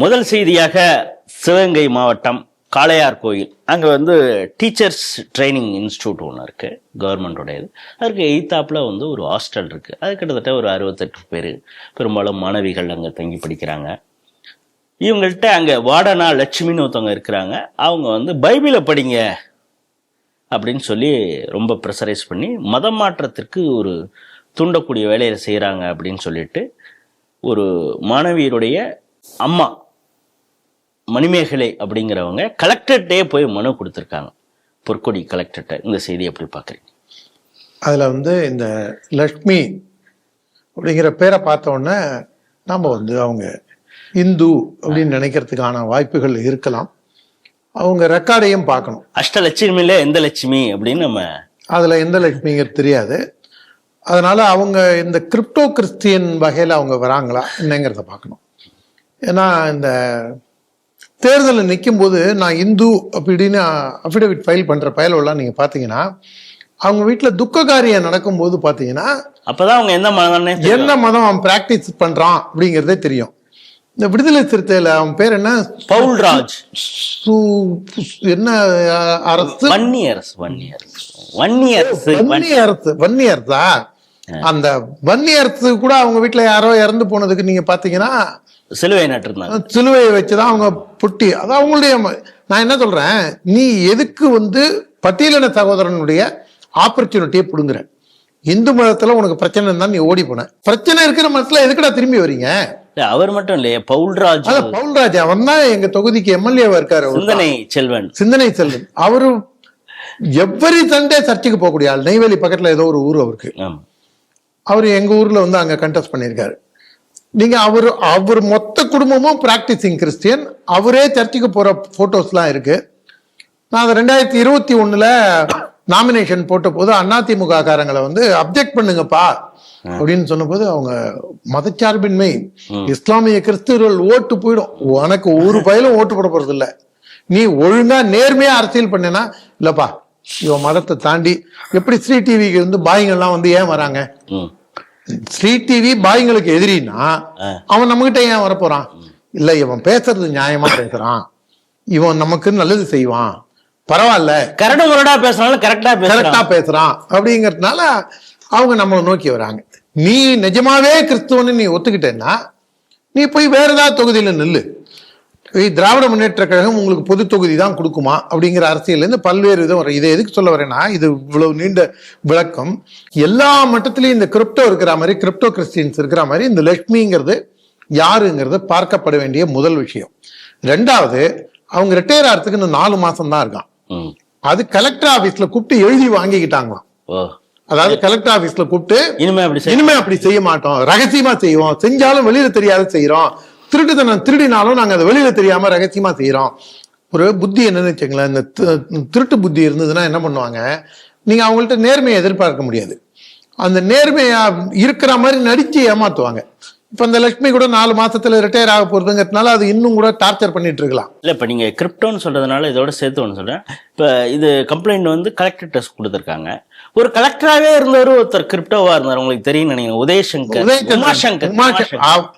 முதல் செய்தியாக சிவகங்கை மாவட்டம் காளையார் கோயில். அங்கே வந்து டீச்சர்ஸ் ட்ரைனிங் இன்ஸ்டியூட் ஒன்று இருக்குது கவர்மெண்ட்டுடையது அதுக்கு எய்த்தாப்பில் வந்து ஒரு ஹாஸ்டல் இருக்குது அது கிட்டத்தட்ட ஒரு அறுபத்தெட்டு பேர் பெரும்பாலும் மாணவிகள் அங்கே தங்கி படிக்கிறாங்க. இவங்கள்ட்ட அங்கே வாடனா லட்சுமின்னு ஒருத்தவங்க இருக்கிறாங்க. அவங்க வந்து பைபிளை படிங்க அப்படின்னு சொல்லி ரொம்ப ப்ரெஷரைஸ் பண்ணி மதம் மாற்றத்திற்கு ஒரு தூண்டக்கூடிய வேலையை செய்கிறாங்க அப்படின்னு சொல்லிட்டு ஒரு மாணவியருடைய அம்மா மணிமேகலை அப்படிங்கிறவங்க கலெக்டர்கிட்டே போய் மனு கொடுத்துருக்காங்க. பொற்கொடி கலெக்டர்கிட்ட இந்த செய்தி எப்படி பார்க்குறீங்க? அதில் வந்து இந்த லக்ஷ்மி அப்படிங்கிற பேரை பார்த்த உடனே நாம் வந்து அவங்க இந்து அப்படின்னு நினைக்கிறதுக்கான வாய்ப்புகள் இருக்கலாம். அவங்க ரெக்கார்டையும் பார்க்கணும். அஷ்டலட்சுமியில எந்த லட்சுமி அப்படின்னு நம்ம அதில் எந்த லக்ஷ்மிங்கிறது தெரியாது. அதனால அவங்க இந்த கிரிப்டோ கிறிஸ்டியன் வகையில் அவங்க வராங்களா என்னங்கிறத பார்க்கணும். ஏன்னா இந்த தேர்தலில் நிற்கும்போது நான் இந்து அப்படின்னு அஃபிடவிட் ஃபைல் பண்ணுற பயலெல்லாம் நீங்கள் பார்த்தீங்கன்னா அவங்க வீட்டில் துக்க காரியம் நடக்கும்போது பார்த்தீங்கன்னா அப்பதான் அவங்க எந்த மதம்னே தெரியும். என்ன மதம் அவன் பிராக்டிஸ் பண்ணுறான் அப்படிங்கிறதே தெரியும். இந்த விடுதலை சிறுத்தையில் அவன் பேர் என்ன? பவுல்ராஜ் என்ன அரசு? வன்னி அரசு வன்னி அரசு. வன்னி அரசு வன்னி அரசு வன்னி அரசா? அந்த வன்னி அரசு கூட அவங்க வீட்டுல யாரோ இறந்து போனதுக்கு நீங்க பாத்தீங்கன்னா சிலுவை நட்டிருந்தாங்க. சிலுவையை வச்சுதான் அவங்க புட்டி. அது அவங்களுடைய நான் என்ன சொல்றேன்? நீ எதுக்கு வந்து பட்டியலின சகோதரனுடைய ஆப்பர்ச்சுனிட்டியை பிடுங்குற? இந்து மதத்துல உனக்கு பிரச்சனை இருந்தா நீ ஓடி போன. பிரச்சனை இருக்கிற மதத்துல எதுக்குடா திரும்பி வர்றீங்க இல்ல, அவர் மட்டும் இல்லையே பவுல்ராஜ் அதான் பவுல்ராஜ் அவன் தான் எங்க தொகுதிக்கு எம்எல்ஏவா இருக்காரு. சிந்தனை செல்வன். சிந்தனை செல்வன். அவரு எவ்வரி சண்டே சர்ச்சுக்கு போகக்கூடிய ஆள். நெய்வேலி பக்கத்துல ஏதோ ஒரு ஊர் அவருக்கு. அவர் எங்க ஊர்ல வந்து அங்க கண்டெஸ்ட் பண்ணியிருக்காரு. நீங்க அவர் அவர் மொத்த குடும்பமும் பிராக்டிசிங் கிறிஸ்டியன் அவரே சர்ச்சுக்கு போற போட்டோஸ்லாம் இருக்கு. நான் அதை ரெண்டாயிரத்தி இருபத்தி ஒண்ணுல நாமினேஷன் போட்ட போது அதிமுக காரங்களை வந்து அப்ஜெக்ட் பண்ணுங்கப்பா அப்படின்னு சொன்னபோது அவங்க மதச்சார்பின்மை இஸ்லாமிய கிறிஸ்துவர்கள் ஓட்டு போயிடும். உனக்கு ஒரு பயிலும் ஓட்டு போட போறது இல்ல. நீ ஒழுங்கா நேர்மையா அரசியல் பண்ணேன்னா இல்லப்பா இவன் மதத்தை தாண்டி எப்படி ஸ்ரீ டிவிக்கு வந்து பாய்ங்கள்லாம் வந்து ஏன் வராங்க? ஸ்ரீ டிவி பாய்ங்களுக்கு எதிரின்னா. அவன் நம்மகிட்ட ஏன் வரப்போறான்? இல்ல இவன் பேசுறது நியாயமா பேசுறான். இவன் நமக்கு நல்லது செய்வான். பரவாயில்ல. கரடு முரடா பேசினாலும் கரெக்டா கரெக்டா பேசுறான். அப்படிங்கறதுனால அவங்க நம்மளை நோக்கி வராங்க. நீ நிஜமாவே கிறிஸ்துவன்னு நீ ஒத்துக்கிட்டேன்னா நீ போய் வேற ஏதாவது தொகுதியில நில்லு. திராவிட முன்னேற்ற கழகம் உங்களுக்கு பொது தொகுதி தான் கொடுக்குமா? அப்படிங்கிற அரசியல்ல இருந்து பல்வேறு விதம் வரும். இதை எதுக்கு சொல்ல வரேன்னா இது இவ்வளவு நீண்ட விளக்கம். எல்லா மட்டத்திலையும் இந்த கிரிப்டோ இருக்கிற மாதிரி கிரிப்டோ கிறிஸ்டியன்ஸ் இருக்கிற மாதிரி இந்த லக்ஷ்மிங்கிறது யாருங்கிறது பார்க்கப்பட வேண்டிய முதல் விஷயம். ரெண்டாவது அவங்க ரிட்டையர் ஆகிறதுக்கு இன்னும் நாலு மாசம் தான் இருக்கான். அது கலெக்டர் ஆபீஸ்ல கூப்பிட்டு எழுதி வாங்கிக்கிட்டாங்களாம். அதாவது கலெக்டர் ஆபீஸ்ல கூப்பிட்டு இனிமே அப்படி இனிமே அப்படி செய்ய மாட்டோம். ரகசியமா செய்வோம். செஞ்சாலும் வெளியில தெரியாத செய்யறோம் திருட்டுத்தனம் திருடினாலும் நாங்க அதை வெளியில தெரியாம ரகசியமா செய்யறோம் ஒரு புத்தி என்னன்னு வச்சுங்களேன் இந்த திருட்டு புத்தி இருந்ததுன்னா என்ன பண்ணுவாங்க? நீங்க அவங்கள்ட்ட நேர்மையை எதிர்பார்க்க முடியாது. அந்த நேர்மையா இருக்கிற மாதிரி நடிச்சு ஏமாத்துவாங்க. இப்ப இந்த லட்சுமி கூட நாலு மாசத்துல ரிட்டையர் ஆக போறதுங்கிறதுனால அது இன்னும் கூட டார்ச்சர் பண்ணிட்டு இருக்கலாம். இல்ல இப்ப நீங்க கிரிப்டோன்னு சொல்றதுனால இதோட சேர்த்து ஒன்று சொல்றேன். இப்ப இது கம்ப்ளைண்ட் வந்து கலெக்டர் டெஸ்ட் கொடுத்துருக்காங்க. ஒரு கலெக்டராகவே இருந்தவர் ஒருத்தர் கிரிப்டோவா இருந்தார். உங்களுக்கு தெரியும் நினைக்கிறேன். உதயசங்கர், உமாசங்கர்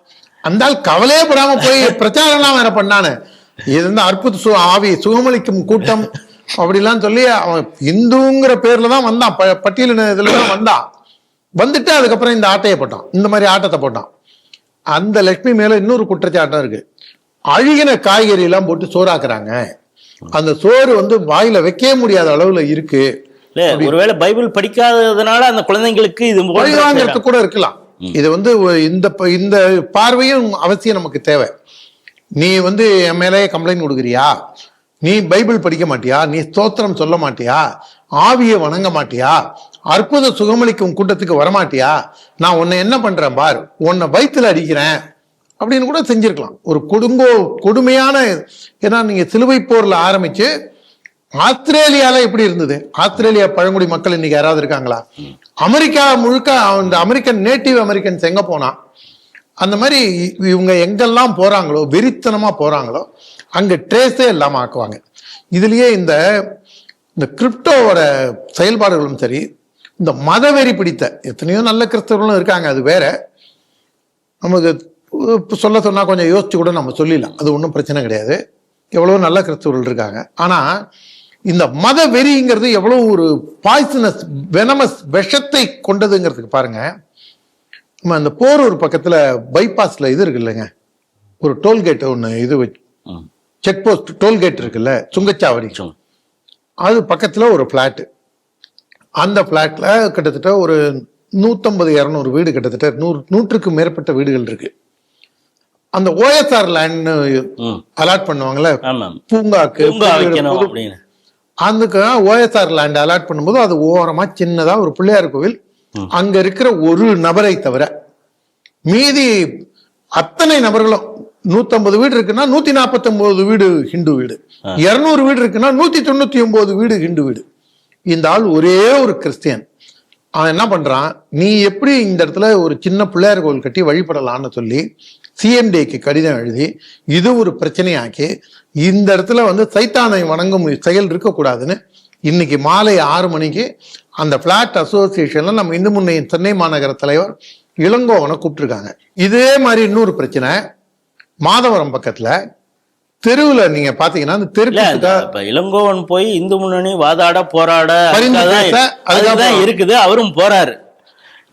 உமாசங்கர். உமாசங்கர். ஆ- அந்த ஆள் கவலையே படாம போய் பிரச்சாரம்லாம் வேற பண்ணானு. இது வந்து அற்புத சு ஆவி சுகமளிக்கும் கூட்டம் அப்படிலாம் சொல்லி அவன் இந்துங்கிற பேர்ல தான் வந்தான். ப- பட்டியலின இதுல தான் வந்தான். வந்துட்டு அதுக்கப்புறம் இந்த ஆட்டையை போட்டான். இந்த மாதிரி ஆட்டத்தை போட்டான். அந்த லட்சுமி மேல இன்னொரு குற்றச்சாட்டம் இருக்கு. அழுகின காய்கறி எல்லாம் போட்டு சோறாக்குறாங்க. அந்த சோறு வந்து வாயில வைக்கவே முடியாத அளவுல இருக்கு. ஒருவேளை பைபிள் படிக்காததுனால அந்த குழந்தைங்களுக்கு இது கூட இருக்கலாம். இது வந்து இந்த ப- இந்த பார்வையும் அவசியம் நமக்கு தேவை. நீ வந்து என் மேலேயே கம்ப்ளைண்ட் கொடுக்குறியா? நீ பைபிள் படிக்க மாட்டியா? நீ ஸ்தோத்திரம் சொல்ல மாட்டியா? ஆவியை வணங்க மாட்டியா? அற்புத சுகமளிக்கும் கூட்டத்துக்கு வரமாட்டியா நான் உன்னை என்ன பண்றேன் பார்? உன்னை வயிற்றுல அடிக்கிறேன். அப்படின்னு கூட செஞ்சிருக்கலாம். ஒரு கொடுங்கோ கொடுமையான ஏன்னா நீங்க சிலுவை போர்ல ஆரம்பிச்சு ஆஸ்திரேலியால எப்படி இருந்தது? ஆஸ்திரேலியா பழங்குடி மக்கள் இன்னைக்கு யாராவது இருக்காங்களா? அமெரிக்கா முழுக்க அந்த அமெரிக்கன் நேட்டிவ் அமெரிக்கன்ஸ் எங்க போனா? அந்த மாதிரி இவங்க எங்கெல்லாம் போறாங்களோ வெறித்தனமா போறாங்களோ அங்க ட்ரேஸே இல்லாம ஆக்குவாங்க. இதுலயே இந்த இந்த கிரிப்டோவோட செயல்பாடுகளும் சரி இந்த மதவெறி பிடித்த எத்தனையோ நல்ல கிறிஸ்தவர்களும் இருக்காங்க அது வேற. நமக்கு சொல்ல சொன்னா கொஞ்சம் யோசிச்சு கூட நம்ம சொல்லிடலாம். அது ஒன்றும் பிரச்சனை கிடையாது. எவ்வளோ நல்ல கிறிஸ்தவர்கள் இருக்காங்க. ஆனா இந்த மத வெறிங்கிறது எவ்வளவு ஒரு பாய்சனஸ் வெனமஸ் விஷத்தை கொண்டதுங்கிறதுக்கு பாருங்க. நம்ம அந்த போரூர் பக்கத்துல பைபாஸ்ல இது இருக்கு இல்லைங்க ஒரு டோல்கேட் ஒன்று இது. செக் போஸ்ட் டோல்கேட் இருக்குல்ல சுங்கச்சாவடி. அது பக்கத்துல ஒரு ஃப்ளாட்டு அந்த ஃப்ளாட்ல கிட்டத்தட்ட ஒரு நூத்தம்பது இரநூறு வீடு கிட்டத்தட்ட நூறு நூற்றுக்கு மேற்பட்ட வீடுகள் இருக்கு. அந்த ஓஎஸ்ஆர் லேண்ட் ம். அலாட் பண்ணுவாங்கல்ல பூங்காக்கு அதுக்கு ஓஎஸ்ஆர் லேண்ட் அலாட் பண்ணும்போது அது ஓரமா சின்னதா ஒரு பிள்ளையார் கோவில். அங்க இருக்கிற ஒரு நபரை தவிர மீதி அத்தனை நபர்களும் நூத்தம்பது வீடு இருக்குன்னா நூத்தி நாற்பத்தி ஒன்பது வீடு ஹிந்து வீடு. இருநூறு வீடு இருக்குன்னா நூத்தி தொண்ணூத்தி ஒன்பது வீடு ஹிந்து வீடு. இந்த ஆள் ஒரே ஒரு கிறிஸ்டியன். அவன் என்ன பண்றான்? நீ எப்படி இந்த இடத்துல ஒரு சின்ன பிள்ளையார் கோவில் கட்டி வழிபடலாம்னு சொல்லி சிஎம்டிக்கு கடிதம் எழுதி இது ஒரு பிரச்சனையாக்கி இந்த இடத்துல வந்து சைத்தானை வணங்கும் செயல் இருக்கக்கூடாதுன்னு இன்னைக்கு மாலை ஆறு மணிக்கு அந்த பிளாட் அசோசியேஷன்ல நம்ம இந்து முன்னையின் சென்னை மாநகர தலைவர் இளங்கோவனை கூப்பிட்டுருக்காங்க. இதே மாதிரி இன்னொரு பிரச்சனை மாதவரம் பக்கத்துல தெருவுல நீங்க பாத்தீங்கன்னா அந்த இப்ப இளங்கோவன் போய் இந்து முன்னணி வாதாட போராட அதுதான் இருக்குது அவரும் போறாரு.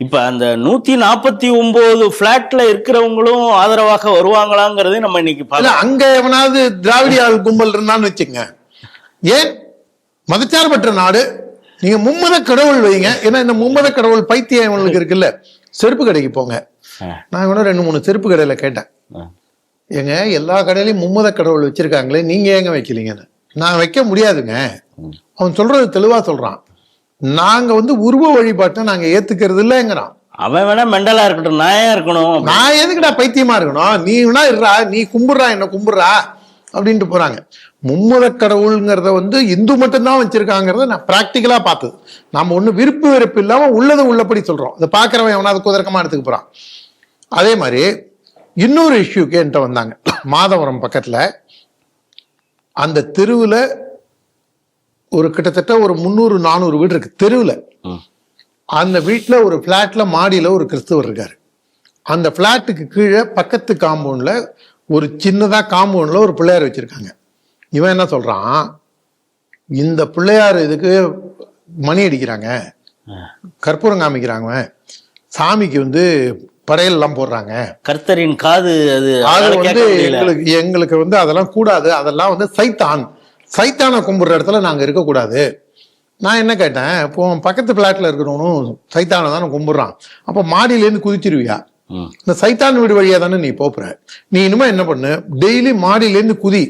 இப்ப அந்த நூத்தி நாற்பத்தி ஒன்பது பிளாட்ல இருக்கிறவங்களும் ஆதரவாக வருவாங்களாங்கிறதை நம்ம இன்னைக்கு அங்க எவனாவது திராவிடியால் கும்பல் இருந்தான்னு வச்சுங்க ஏன்? மதச்சார்பற்ற நாடு. நீங்க மும்மத கடவுள் வைங்க. ஏன்னா இந்த மும்மத கடவுள் பைத்தியம் இவங்களுக்கு இருக்குல்ல. செருப்பு கடைக்கு போங்க. நான் கூட ரெண்டு மூணு செருப்பு கடையில கேட்டேன். ஏங்க எல்லா கடையிலயும் மும்மத கடவுள் வச்சிருக்காங்களே. நீங்க ஏங்க வைக்கலீங்கன்னு? நான் வைக்க முடியாதுங்க. அவன் சொல்றது தெளிவா சொல்றான். நாங்க வந்து உருவ வழிபாட்டை நாங்க ஏத்துக்கிறது இல்லைங்கிறான் அவன் வேணா மெண்டலா இருக்கட்டும் ஏன் இருக்கணும் நான் எதுக்குடா பைத்தியமா இருக்கணும்? நீ வேணா இருடா நீ கும்பிடுறா என்ன கும்பிடுறா? அப்படின்ட்டு போறாங்க. மும்முத கடவுளுங்கிறத வந்து இந்து மட்டும்தான் வச்சிருக்காங்கிறத நான் பிராக்டிக்கலா பார்த்தது. நம்ம ஒண்ணு விருப்பு வெறுப்பு இல்லாம உள்ளது உள்ளபடி சொல்றோம். அதை பாக்குறவன் எவனாவது குதர்க்கமா எடுத்துக்க போறான். அதே மாதிரி இன்னொரு இஷ்யூக்கு என்கிட்ட வந்தாங்க. மாதவரம் பக்கத்துல அந்த தெருவுல ஒரு கிட்டத்தட்ட ஒரு முந்நூறு நானூறு வீடு இருக்கு. தெருவுல. அந்த வீட்ல ஒரு ஃப்ளாட்ல மாடியில ஒரு கிறிஸ்தவர் இருக்காரு. அந்த ஃப்ளாட்டுக்கு கீழே பக்கத்து காம்பவுண்ட்ல ஒரு சின்னதா காம்பவுண்ட்ல ஒரு பிள்ளையார் வச்சிருக்காங்க. இவன் என்ன சொல்றான்? இந்த பிள்ளையார் இதுக்கு மணி அடிக்கிறாங்க. கற்பூரம் காமிக்கிறாங்க சாமிக்கு வந்து படையல் எல்லாம் போடுறாங்க. கர்த்தரின் காது அது வந்து எங்களுக்கு எங்களுக்கு வந்து அதெல்லாம் கூடாது. அதெல்லாம் வந்து சைத்தான். சைத்தானை கும்பிடுற இடத்துல நாங்க இருக்கக்கூடாது. நான் என்ன கேட்டேன் இப்போ பக்கத்து பிளாட்ல இருக்கிறவனும் சைத்தானை தானே கும்பிடுறான். அப்போ மாடியிலேருந்து குதிச்சிருவியா. இந்த சைத்தான் வீடு வழியா தானே நீ போப்புற. நீ இனிமே என்ன பண்ணு டெய்லி மாடியிலேருந்து குதி.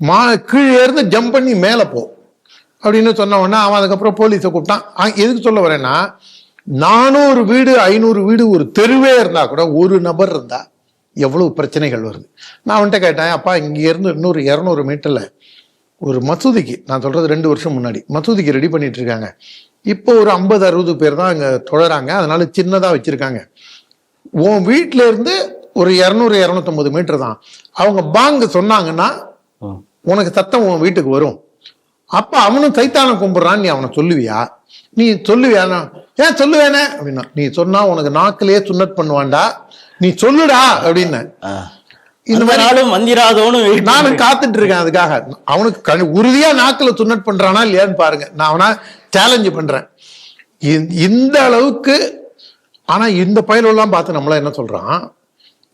மா கீழே இருந்து ஜம்ப் பண்ணி மேலே போ. அப்படின்னு சொன்ன உடனே அவன் அதுக்கப்புறம் போலீஸை கூப்பிட்டான். எதுக்கு சொல்ல வரேன்னா நானூறு வீடு ஐநூறு வீடு ஒரு தெருவே இருந்தா கூட ஒரு நபர் இருந்தா எவ்வளவு பிரச்சனைகள் வருது. நான் அவன்கிட்ட கேட்டேன் அப்பா இங்க இருந்து இன்னொரு இரநூறு மீட்டர்ல ஒரு மசூதிக்கு நான் சொல்றது ரெண்டு வருஷம் முன்னாடி மசூதிக்கு ரெடி பண்ணிட்டு இருக்காங்க இப்போ ஒரு ஐம்பது அறுபது பேர் தான் அங்க தொழறாங்க. அதனால சின்னதா வச்சிருக்காங்க. உன் வீட்ல இருந்து ஒரு இரநூறு இரநூத்தொம்பது மீட்டர் தான். அவங்க பாங்கு சொன்னாங்கன்னா. உனக்கு சத்தம் உன் வீட்டுக்கு வரும். அப்ப அவனும் சைத்தானை கும்பிடுறான்னு நீ அவனை சொல்லுவியா? நீ சொல்லுவியா? நான், ஏன் சொல்லுவேனே? அப்படின்னா நீ சொன்னா உனக்கு நாக்கிலேயே சுன்னட் பண்ணுவான்டா. நீ சொல்லுடா. அப்படின்னு. இந்த மாதிரி நாளும் வந்திராதோன்னு நானும் காத்துட்டு இருக்கேன் அதுக்காக. அவனுக்கு உறுதியா நாக்குல சுன்னட் பண்றானா இல்லையான்னு பாருங்க. நான் அவனா சேலஞ்சு பண்றேன். இந்த- இந்த அளவுக்கு ஆனா இந்த பயலெல்லாம் பார்த்து நம்மள என்ன சொல்றான்?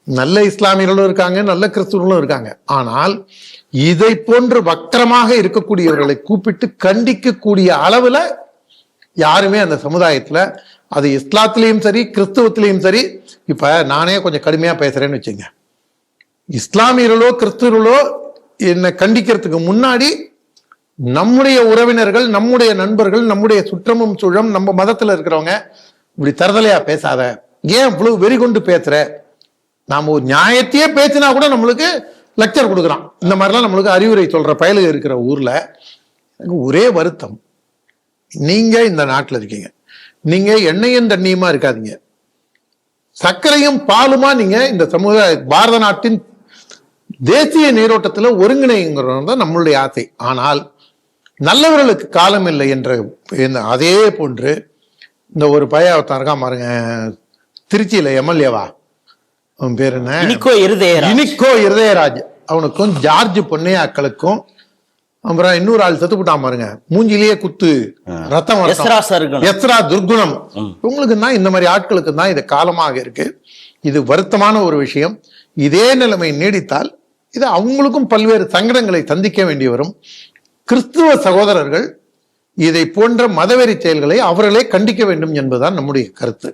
நல்ல இஸ்லாமியர்களும் இருக்காங்க நல்ல கிறிஸ்துவர்களும் இருக்காங்க. ஆனால் இதை போன்று வக்கரமாக இருக்கக்கூடியவர்களை கூப்பிட்டு கண்டிக்கக்கூடிய அளவுல யாருமே அந்த சமுதாயத்துல அது இஸ்லாத்திலையும் சரி கிறிஸ்துவத்திலையும் சரி இப்ப நானே கொஞ்சம் கடுமையா பேசுறேன்னு வச்சுங்க. இஸ்லாமியர்களோ கிறிஸ்துவர்களோ என்னை கண்டிக்கிறதுக்கு முன்னாடி நம்முடைய உறவினர்கள் நம்முடைய நண்பர்கள் நம்முடைய சுற்றமும் சுழம் நம்ம மதத்துல இருக்கிறவங்க இப்படி தரதலையா பேசாத? ஏன் இவ்வளவு வெறி கொண்டு பேசுற? நாம ஒரு நியாயத்தையே பேசினா கூட நம்மளுக்கு லெக்சர் கொடுக்குறான் இந்த மாதிரிலாம் நம்மளுக்கு அறிவுரை சொல்ற பயலுக இருக்கிற ஊர்ல எனக்கு ஒரே வருத்தம். நீங்க இந்த நாட்டில் இருக்கீங்க. நீங்க எண்ணெயும் தண்ணியுமா இருக்காதீங்க. சர்க்கரையும் பாலுமா நீங்க இந்த சமுதாய பாரத நாட்டின் தேசிய நீரோட்டத்துல ஒருங்கிணைங்கிறது தான் நம்மளுடைய ஆசை. ஆனால் நல்லவர்களுக்கு காலம் இல்லை என்ற அதே போன்று இந்த ஒரு பையன் ஒருத்தன் இருக்கான் பாருங்க. திருச்சியில எம்எல்ஏவா? அவன் பேர் என்ன? இனிக்கோ இருதயரா இனிக்கோ இருதயராஜ். அவனுக்கும் ஜார்ஜ் பொன்னையாக்களுக்கும் அப்புறம் இன்னொரு ஆள் செத்து போட்டான் பாருங்க. மூஞ்சிலேயே குத்து ரத்தம் எஸ்ரா துர்குணம் உங்களுக்கு தான் இந்த மாதிரி ஆட்களுக்கு தான் இது காலமாக இருக்கு. இது வருத்தமான ஒரு விஷயம். இதே நிலைமை நீடித்தால் இது அவங்களுக்கும் பல்வேறு சங்கடங்களை சந்திக்க வேண்டி வரும். கிறிஸ்துவ சகோதரர்கள் இதை போன்ற மதவெறி செயல்களை அவர்களே கண்டிக்க வேண்டும் என்பதுதான் நம்முடைய கருத்து.